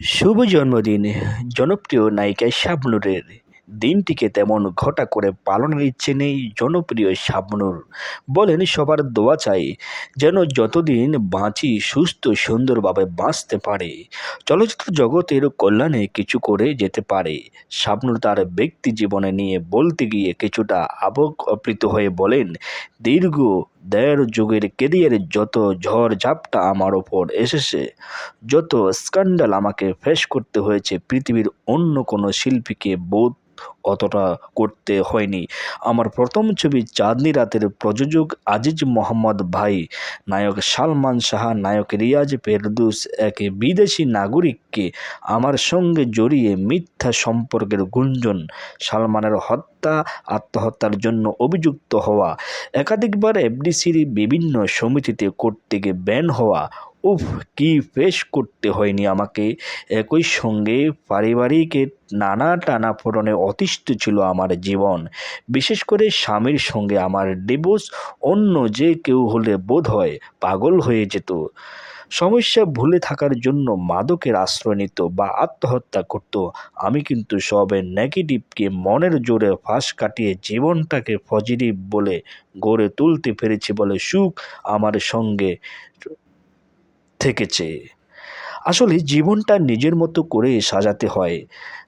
শুভ জন্মদিন জনপ্রিয় নায়িকা শাবনূরের। দিনটিকে তেমন ঘটা করে পালনের ইচ্ছে নেই জনপ্রিয় শাবনুর। বলেন, সবার দোয়া চাই যেন যতদিন বাঁচি সুস্থ, সুন্দরভাবে বাঁচতে পারে। চলচ্চিত্র জগতের কল্যাণে কিছু করে যেতে পারে। শাবনুর তার ব্যক্তি জীবনে নিয়ে বলতে গিয়ে কিছুটা আবেগ আপ্লিত হয়ে বলেন, দীর্ঘ দেড় যুগের কেরিয়ারে যত ঝড় ঝাপটা আমার ওপর এসেছে, যত স্ক্যান্ডাল আমাকে ফেস করতে হয়েছে, পৃথিবীর অন্য কোনো শিল্পীকে বোধ অতটা করতে হয়নি। আমার প্রথম ছবি চাঁদনি রাতের প্রযোজক আজিজ মোহাম্মদ ভাই, নায়ক সালমান শাহ, নায়ক রিয়াজ ফেরদুস, এক বিদেশি নাগরিককে আমার সঙ্গে জড়িয়ে মিথ্যা সম্পর্কের গুঞ্জন, সালমানের হত্যা, আত্মহত্যার জন্য অভিযুক্ত হওয়া, একাধিকবার এফডিসির বিভিন্ন সমিতিতে কোর্ট থেকে ব্যান হওয়া উফ, কি ফেস করতে হয়নি আমাকে। একই সঙ্গে পারিবারিক নানা টানাপোড়নে অতিষ্ঠ ছিল আমার জীবন। বিশেষ করে স্বামীর সঙ্গে আমার ডিভোর্স অন্য যে কেউ হলে বোধ হয় পাগল হয়ে যেত। সমস্যা ভুলে থাকার জন্য মাদকের আশ্রয় নিত বা আত্মহত্যা করত। আমি কিন্তু সব নেগেটিভকে মনের জোরে ফাঁস কাটিয়ে জীবনটাকে পজিটিভ বলে গড়ে তুলতে পেরেছি বলে সুখ আমার সঙ্গে থেকেছে। আসলে জীবনটা নিজের মতো করে সাজাতে হয়।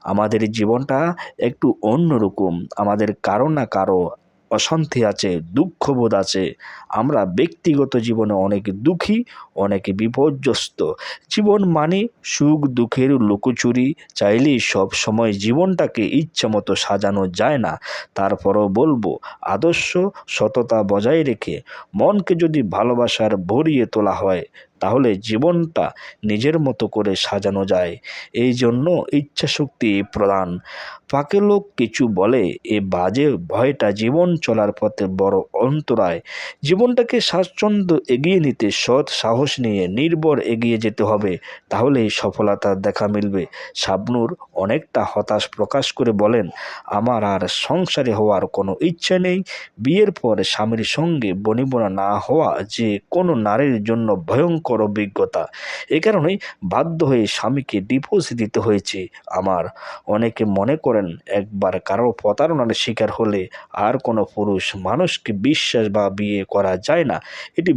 আমাদের জীবনটা একটু অন্যরকম। আমাদের কারও না কারও অশান্তি আছে, দুঃখবোধ আছে। আমরা ব্যক্তিগত জীবনে অনেক দুঃখী, অনেক বিপর্যস্ত। জীবন মানে সুখ, দুঃখের লুকোচুরি। চাইলেই সব সময় জীবনটাকে ইচ্ছা মতো সাজানো যায় না। তারপরও বলব, আদর্শ সততা বজায় রেখে মনকে যদি ভালোবাসার ভরিয়ে তোলা হয় তাহলে জীবনটা নিজের মতো করে সাজানো যায়। এই জন্য ইচ্ছাশক্তি প্রদান। ফাঁকে লোক কিছু বলে, এ বাজে ভয়টা জীবন চলার পথে বড় অন্তরায়। জীবনটাকে স্বাচ্ছন্দ্য এগিয়ে নিতে সৎ সাহস নিয়ে নির্ভর এগিয়ে যেতে হবে, তাহলেই সফলতার দেখা মিলবে। শাবনুর অনেকটা হতাশ প্রকাশ করে বলেন, আমার আর সংসারে হওয়ার কোনো ইচ্ছা নেই। বিয়ের পর স্বামীর সঙ্গে বনিবনা না হওয়া যে কোনো নারীর জন্য ভয়ঙ্কর অভিজ্ঞতা। এ কারণেই বাধ্য হয়ে স্বামীকে ডিভোর্স দিতে হয়েছে আমার। অনেকে মনে করেন একবার কারও প্রতারণার শিকার হলে আর কোনো পুরুষ মানুষকে বিশ্বাস বা বিয়ে করা যায় না। এটি